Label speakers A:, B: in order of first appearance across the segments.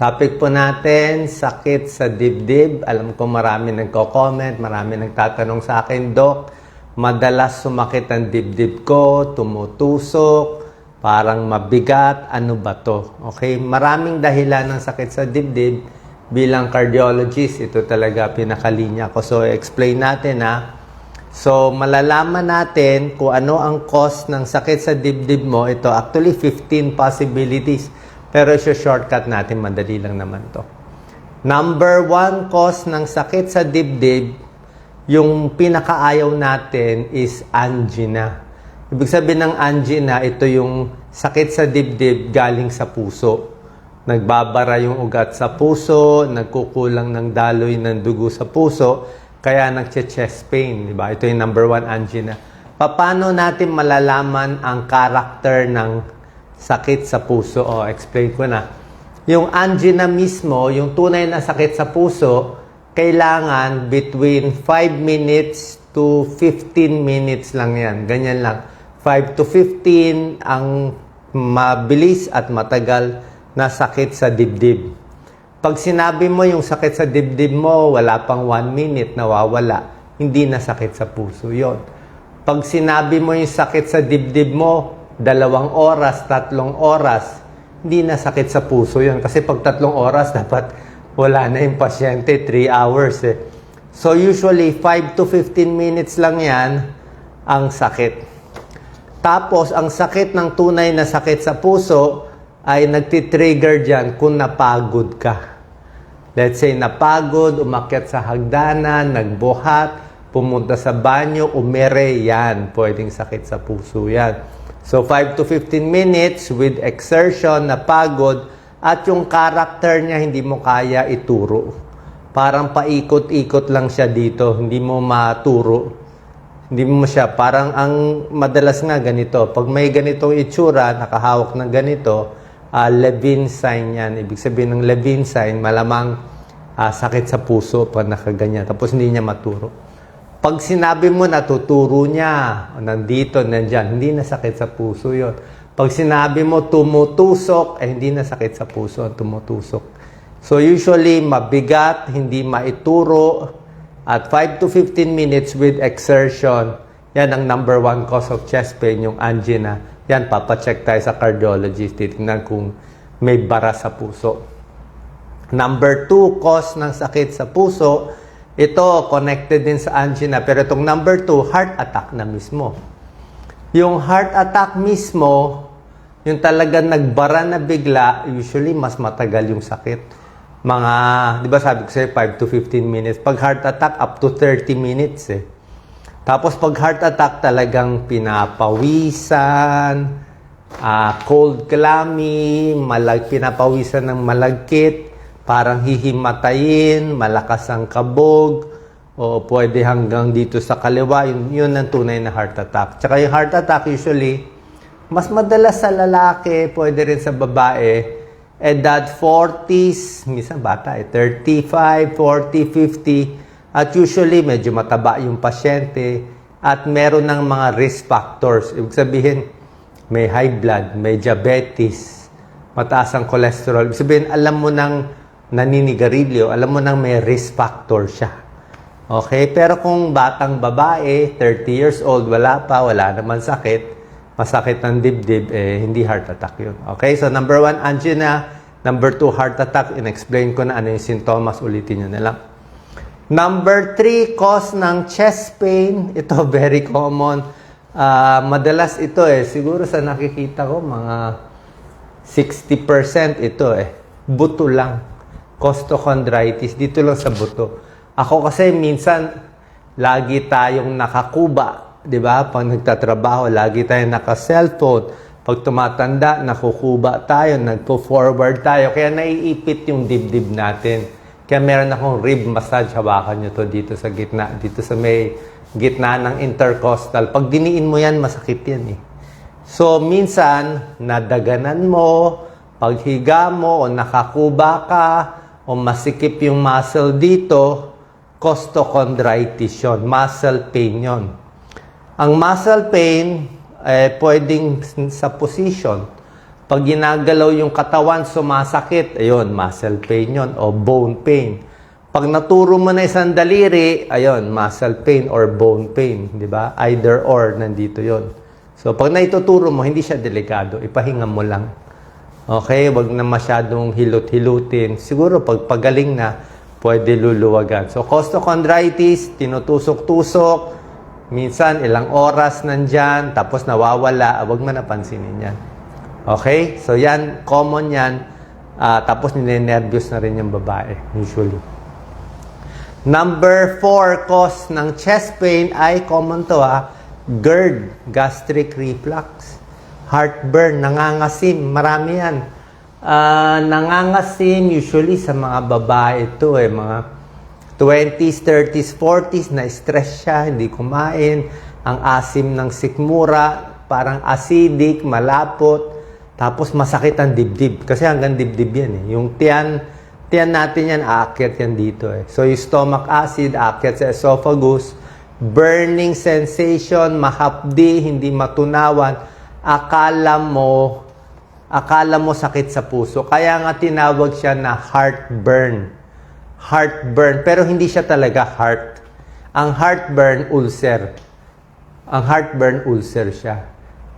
A: Topic po natin, sakit sa dibdib. Alam ko marami nagko-comment, marami nagtatanong sa akin, Dok, madalas sumakit ang dibdib ko, tumutusok, parang mabigat, ano ba to? Okay, maraming dahilan ng sakit sa dibdib. Bilang cardiologist, ito talaga pinakalinya ko. So, explain natin ha. So, malalaman natin kung ano ang cause ng sakit sa dibdib mo. Ito, actually, 15 possibilities. Pero shortcut natin, madali lang naman to. Number one cause ng sakit sa dibdib, yung pinakaayaw natin is angina. Ibig sabihin ng angina, ito yung sakit sa dibdib galing sa puso. Nagbabara yung ugat sa puso, nagkukulang ng daloy ng dugo sa puso, kaya nagche-chest pain, di ba? Ito yung number one angina. Paano natin malalaman ang character ng sakit sa puso? O, explain ko na. Yung angina mismo, yung tunay na sakit sa puso, kailangan between 5 minutes to 15 minutes lang yan. Ganyan lang. 5 to 15 ang mabilis at matagal na sakit sa dibdib. Pag sinabi mo yung sakit sa dibdib mo, wala pang 1 minute, nawawala. Hindi na sakit sa puso yon. Pag sinabi mo yung sakit sa dibdib mo, dalawang oras, tatlong oras, hindi na sakit sa puso yon. Kasi pag tatlong oras, dapat wala na yung pasyente, 3 hours eh. So usually, 5 to 15 minutes lang yan ang sakit. Tapos, ang sakit ng tunay na sakit sa puso ay nagtitrigger dyan kung napagod ka. Let's say, napagod, umakyat sa hagdanan, nagbuhat, pumunta sa banyo, umere, yan. Pwedeng sakit sa puso yan. So, 5 to 15 minutes with exertion, napagod, at yung character niya hindi mo kaya ituro. Parang paikot-ikot lang siya dito, hindi mo maturo. Hindi mo siya, parang ang madalas nga ganito, pag may ganitong itsura, nakahawak ng ganito, uh, Levine sign yan. Ibig sabihin ng Levine sign, malamang ah, sakit sa puso pag nakaganyan. Tapos hindi niya maturo. Pag sinabi mo natuturo niya, nandito, nandyan, hindi na sakit sa puso yon. Pag sinabi mo tumutusok, eh hindi na sakit sa puso ang tumutusok. So usually, mabigat, hindi maituro, at 5 to 15 minutes with exertion, yan ang number one cause of chest pain, yung angina. Yan, papacheck tayo sa cardiologist, titignan kung may bara sa puso. Number two, cause ng sakit sa puso, ito connected din sa angina, pero itong number two, heart attack na mismo. Yung heart attack mismo, yung talaga nagbara na bigla, usually mas matagal yung sakit. Mga, di ba sabi ko sa'yo, 5 to 15 minutes. Pag heart attack, up to 30 minutes eh. Tapos pag heart attack, talagang pinapawisan, ah, cold clammy, malag, pinapawisan ng malagkit, parang hihimatayin, malakas ang kabog, o pwede hanggang dito sa kaliwa, yun, yun ang tunay na heart attack. Tsaka yung heart attack usually, mas madalas sa lalaki, pwede rin sa babae, edad 40s, minsan bata eh, 35, 40, 50, at usually medyo mataba yung pasyente at meron ng mga risk factors. Ibig sabihin, may high blood, may diabetes, mataas ang cholesterol. Ibig sabihin, alam mo nang naninigarilyo, alam mo nang may risk factor siya. Okay? Pero kung batang babae, 30 years old, wala pa, wala naman sakit, masakit ng dibdib, eh, hindi heart attack yun. Okay? So, number one, angina. Number two, heart attack. In-explain ko na ano yung sintomas. Ulitin nyo na lang. Number three, cause ng chest pain. Ito, very common. Ah, madalas ito eh. Siguro sa nakikita ko, mga 60% ito eh. Buto lang. Costochondritis. Dito lang sa buto. Ako kasi minsan, lagi tayong nakakuba. 'di ba? Pag nagtatrabaho, lagi tayong naka-cellphone. Pag tumatanda, nakukuba tayo, nagpo-forward tayo. Kaya naiipit yung dibdib natin. Kaya meron akong rib massage. Hawakan nyo to dito sa gitna. Dito sa may gitna ng intercostal. Pag diniin mo yan, masakit yan eh. So, minsan, nadaganan mo, paghiga mo, o nakakuba ka, o masikip yung muscle dito, costochondritis yun. Muscle pain yun. Ang muscle pain, eh, pwedeng sa position. Pag ginagalaw yung katawan, sumasakit, ayun, muscle pain yon o bone pain. Pag naturo mo na isang daliri, ayun, muscle pain or bone pain, di ba? Either or, nandito yon. So, pag naituturo mo, hindi siya delikado. Ipahinga mo lang. Okay? Wag na masyadong hilot-hilutin. Siguro, pag pagaling na, pwede luluwagan. So, costochondritis, tinutusok-tusok, minsan ilang oras nandyan, tapos nawawala, wag mo napansinin yan. Okay? So, yan, common yan. Ah, tapos ninenervyos na rin yung babae, usually. Number four, cause ng chest pain ay common to ha. GERD, gastric reflux. Heartburn, nangangasim, marami yan. Ah, nangangasim usually sa mga babae ito eh, mga 20s, 30s, 40s, na-stress siya, hindi kumain. Ang asim ng sikmura, parang acidic, malapot. Tapos masakit ang dibdib. Kasi hanggang dibdib yan eh. Yung tiyan, tiyan natin yan, aakyat yan dito eh. So yung stomach acid, aakyat sa esophagus. Burning sensation, mahapdi, hindi matunawan. Akala mo, akala mo sakit sa puso. Kaya nga tinawag siya na heartburn. Heartburn. Pero hindi siya talaga heart. Ang heartburn, ulcer. Ang heartburn, ulcer siya.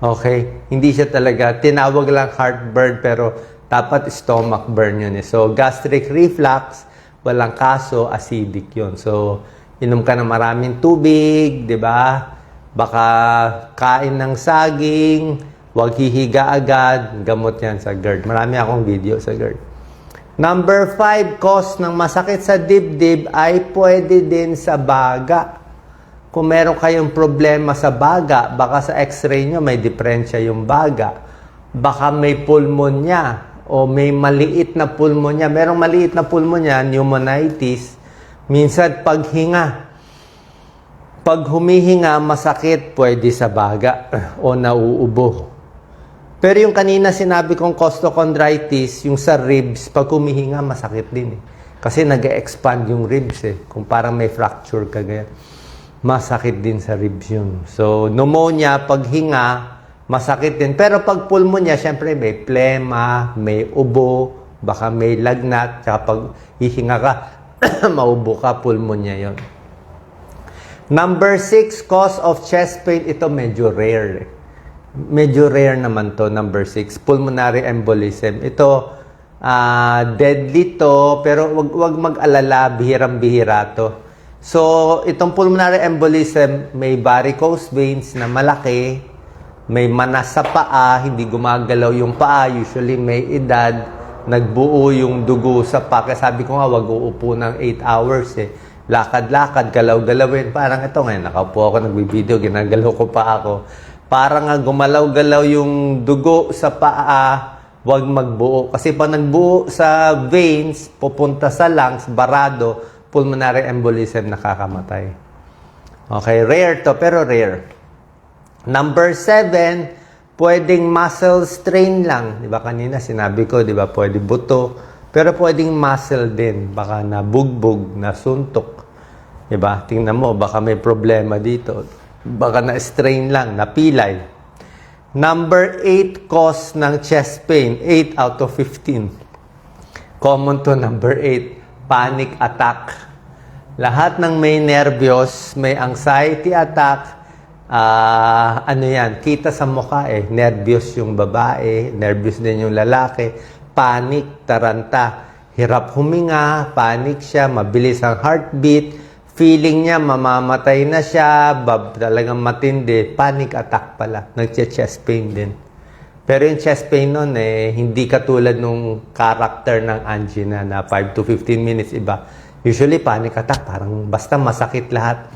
A: Okay? Hindi siya talaga, tinawag lang heartburn pero dapat stomach burn yun eh. So, gastric reflux, walang kaso, acidic yun. So, inom ka ng maraming tubig, di ba? Baka kain ng saging, wag hihiga agad, gamot yan sa GERD. Marami akong video sa GERD. Number five, cause ng masakit sa dibdib ay pwede din sa baga. Kung meron kayong problema sa baga, baka sa x-ray nyo may diferensya yung baga. Baka may pulmonya o may maliit na pulmonya. Merong maliit na pulmonya, pneumonitis. Minsan paghinga. Pag humihinga, masakit, pwede sa baga o nauubo. Pero yung kanina sinabi kong costochondritis, yung sa ribs, pag humihinga, masakit din eh. Kasi nag expand yung ribs eh. Kung parang may fracture ka ganyan. Masakit din sa ribs yun. So, pneumonia, paghinga, masakit din. Pero pag pulmonya, syempre may plema, may ubo, baka may lagnat, tsaka pag hihinga ka, maubo ka, pulmonya yon. Number six, cause of chest pain, ito medyo rare. Medyo rare naman to, number six, pulmonary embolism. Ito, ah, deadly to, pero wag, wag mag-alala, bihirang-bihira to. So, itong pulmonary embolism, may varicose veins na malaki, may manas sa paa, hindi gumagalaw yung paa, usually may edad, nagbuo yung dugo sa paa. Kaya sabi ko nga, wag uupo ng 8 hours eh. Lakad-lakad, galaw-galawin. Parang ito ngayon, nakaupo ako, nagbibideo, ginagalaw ko pa ako. Parang nga gumalaw-galaw yung dugo sa paa, wag magbuo. Kasi pag nagbuo sa veins, pupunta sa lungs, barado, pulmonary embolism, nakakamatay. Okay, rare to, pero rare. Number seven, pwedeng muscle strain lang. Di ba kanina sinabi ko, di ba pwede buto, pero pwedeng muscle din. Baka nabugbog, nasuntok. Di ba? Tingnan mo, baka may problema dito. Baka na-strain lang, napilay. Number 8 cause ng chest pain, 8 out of 15. Common to number 8, panic attack. Lahat ng may nervyos, may anxiety attack, ah, ano yan, kita sa mukha eh, nervyos yung babae, nervyos din yung lalaki, panic, taranta, hirap huminga, panic siya, mabilis ang heartbeat, feeling niya mamamatay na siya, bab, talagang matindi, panic attack pala, nagche-chest pain din. Pero yung chest pain nun, eh, hindi katulad nung character ng angina na 5 to 15 minutes iba. Usually, panic attack, parang basta masakit lahat.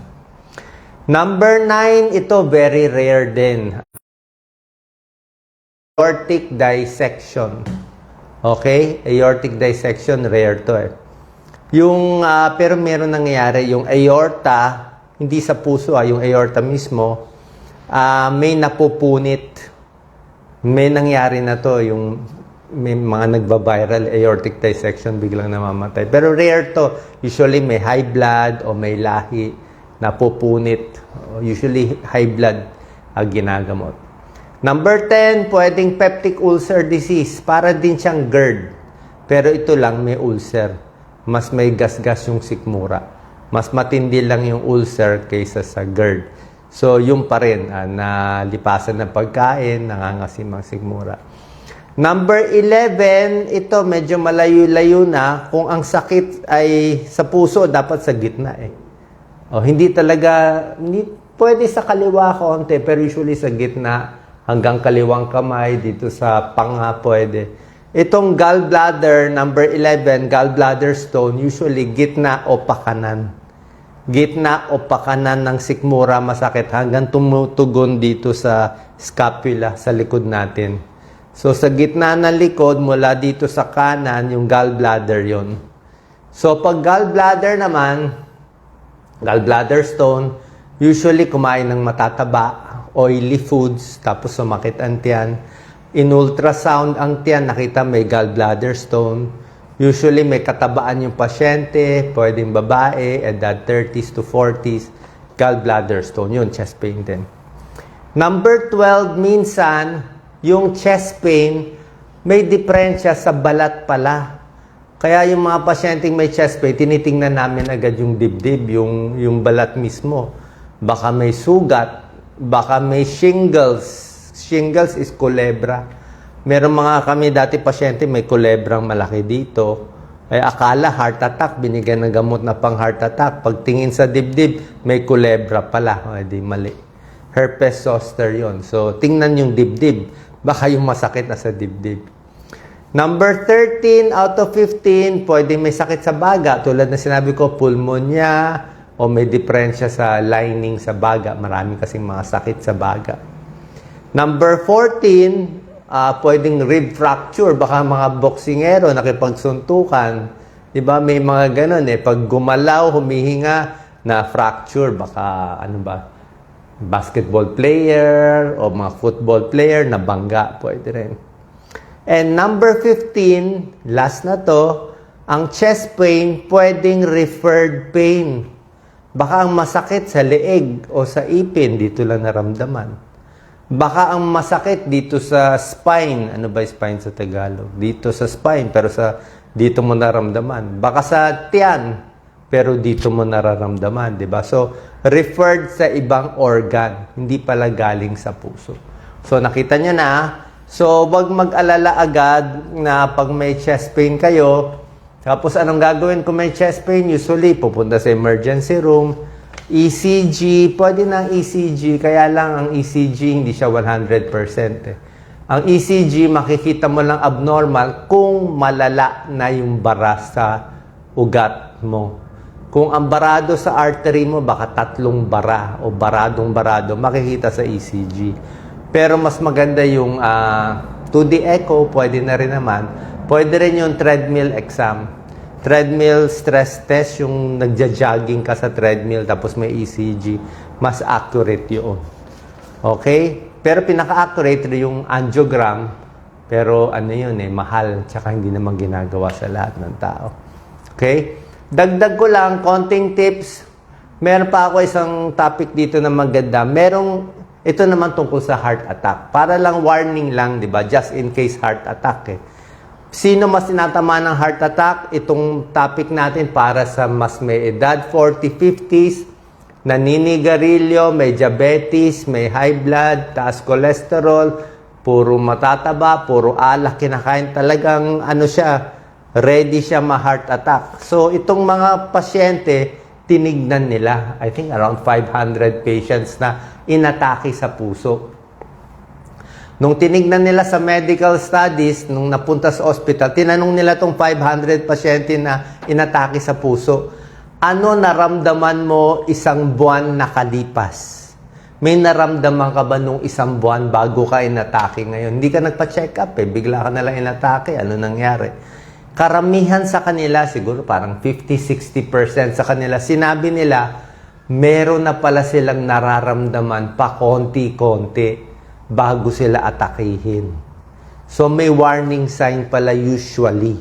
A: Number 9, ito very rare din. Aortic dissection. Okay? Aortic dissection, rare to eh. Yung, ah, pero meron nangyayari, yung aorta, hindi sa puso ah, yung aorta mismo, ah, may napupunit. May nangyari na to, yung may mga nagba-viral aortic dissection biglang namamatay. Pero rare to. Usually may high blood o may lahi napupunit. Usually high blood ang ginagamot. Number 10, pwedeng peptic ulcer disease. Para din siyang GERD. Pero ito lang may ulcer. Mas may gasgas yung sikmura. Mas matindi lang yung ulcer kaysa sa GERD. So, yung pa rin, ah, nalipasan ng pagkain, nangangasim ang sikmura. Number 11, ito medyo malayo-layo na. Kung ang sakit ay sa puso, dapat sa gitna eh. O, hindi talaga, hindi, pwede sa kaliwa konti, pero usually sa gitna, hanggang kaliwang kamay, dito sa panga pwede. Itong gallbladder, number 11, gallbladder stone, usually gitna o pakanan. Gitna o pakanan ng sikmura masakit hanggang tumutugon dito sa scapula, sa likod natin. So, sa gitna ng likod, mula dito sa kanan, yung gallbladder yon. So, pag gallbladder naman, gallbladder stone, usually kumain ng matataba, oily foods, tapos sumakit ang tiyan. In ultrasound ang tiyan, nakita may gallbladder stone. Usually may katabaan yung pasyente, pwedeng babae, edad 30s to 40s, gallbladder stone. Yun, chest pain din. Number 12, minsan, yung chest pain, may diferensya sa balat pala. Kaya yung mga pasyenteng may chest pain, tinitingnan namin agad yung dibdib, yung, yung balat mismo. Baka may sugat, baka may shingles. Shingles is kulebra. Meron mga kami dati pasyente may kulebrang malaki dito. Ay akala heart attack, binigyan ng gamot na pang heart attack. Pagtingin sa dibdib, may kulebra pala. Ay di mali. Herpes zoster yon. So tingnan yung dibdib. Baka yung masakit na sa dibdib. Number 13 out of 15, pwede may sakit sa baga. Tulad na sinabi ko, pulmonya o may diferensya sa lining sa baga. Marami kasing mga sakit sa baga. Number 14, ah pwedeng rib fracture. Baka mga boksingero nakipagsuntukan. Di ba? May mga ganun eh. Pag gumalaw, humihinga, na fracture. Baka ano ba? Basketball player o mga football player na bangga. Pwede rin. And number 15, last na to, ang chest pain, pwedeng referred pain. Baka ang masakit sa leeg o sa ipin, dito lang naramdaman. Baka ang masakit dito sa spine, ano ba spine sa Tagalog? Dito sa spine, pero sa dito mo naramdaman. Baka sa tiyan, pero dito mo nararamdaman, di ba? So, referred sa ibang organ, hindi pala galing sa puso. So, nakita niyo na, So, wag mag-alala agad na pag may chest pain kayo, tapos anong gagawin kung may chest pain? Usually, pupunta sa emergency room, ECG, pwede ang ECG, kaya lang ang ECG hindi siya 100%. Eh. Ang ECG, makikita mo lang abnormal kung malala na yung bara sa ugat mo. Kung ang barado sa artery mo, baka tatlong bara o baradong barado, makikita sa ECG. Pero mas maganda yung ah, 2D echo, pwede na rin naman. Pwede rin yung treadmill exam. Treadmill stress test, yung nagja-jogging ka sa treadmill tapos may ECG. Mas accurate yun. Okay? Pero pinaka-accurate yung angiogram. Pero ano yun eh, mahal. Tsaka hindi naman ginagawa sa lahat ng tao. Okay? Dagdag ko lang, konting tips. Meron pa ako isang topic dito na maganda. Merong ito naman tungkol sa heart attack. Para lang warning lang, di ba? Just in case heart attack eh. Sino mas tinatama ng heart attack? Itong topic natin para sa mas may edad, 40, 50s, naninigarilyo, may diabetes, may high blood, taas cholesterol, puro matataba, puro alak kinakain. Talagang ano siya, ready siya ma-heart attack. So itong mga pasyente, tinignan nila, I think around 500 patients na inatake sa puso. Nung tinignan nila sa medical studies, nung napunta sa hospital, tinanong nila tong 500 pasyente na inatake sa puso, ano naramdaman mo isang buwan nakalipas? May naramdaman ka ba nung isang buwan bago ka inatake ngayon? Hindi ka nagpa-check up eh, bigla ka nalang inatake, ano nangyari? Karamihan sa kanila, siguro parang 50-60% sa kanila, sinabi nila, meron na pala silang nararamdaman pa konti-konti bago sila atakihin. So may warning sign pala usually.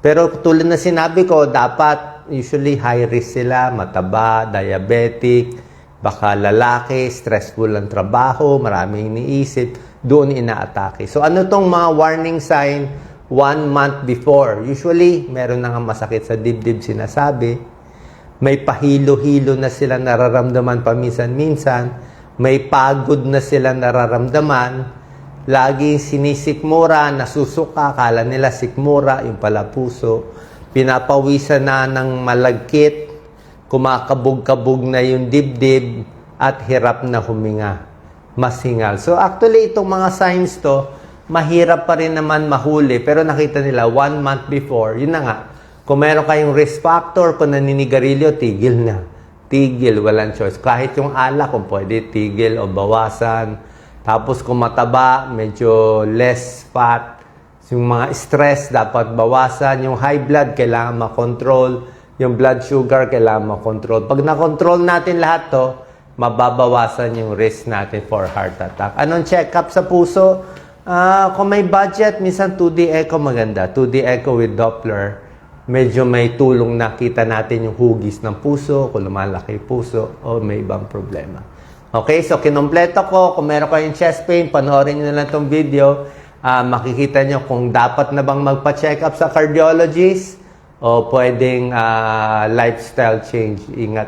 A: Pero tulad na sinabi ko, dapat usually high risk sila, mataba, diabetic, baka lalaki, stressful ang trabaho, maraming iniisip. doon inaatake. So ano tong mga warning sign one month before? Usually, meron na nga masakit sa dibdib sinasabi. May pahilo-hilo na sila nararamdaman paminsan-minsan. May pagod na sila nararamdaman. Laging sinisikmura, nasusuka, kala nila sikmura, yung pala puso. Pinapawisan na ng malagkit, kumakabog-kabog na yung dibdib, at hirap na huminga. Mas hingal. So actually, itong mga signs to, mahirap pa rin naman mahuli. Pero nakita nila, one month before, yun na nga, kung meron kayong risk factor, kung naninigarilyo, tigil na. Tigil, walang choice. Kahit yung alak, kung pwede, tigil o bawasan. Tapos kung mataba, medyo less fat. Yung mga stress, dapat bawasan. Yung high blood, kailangan makontrol. Yung blood sugar, kailangan makontrol. Pag nakontrol natin lahat to, mababawasan yung risk natin for heart attack. Anong check-up sa puso? Ah, kung may budget, minsan 2D echo maganda. 2D echo with Doppler medyo may tulong na kita natin yung hugis ng puso, kung lumalaki puso, o may ibang problema. Okay, so kinompleto ko. Kung meron kayong chest pain, panoorin nyo na lang itong video. Ah, makikita nyo kung dapat na bang magpa-check up sa cardiologist o pwedeng ah, lifestyle change. Ingat,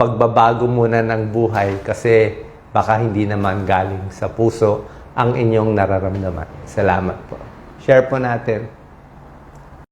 A: pagbabago muna ng buhay kasi baka hindi naman galing sa puso ang inyong nararamdaman. Salamat po. Share po natin.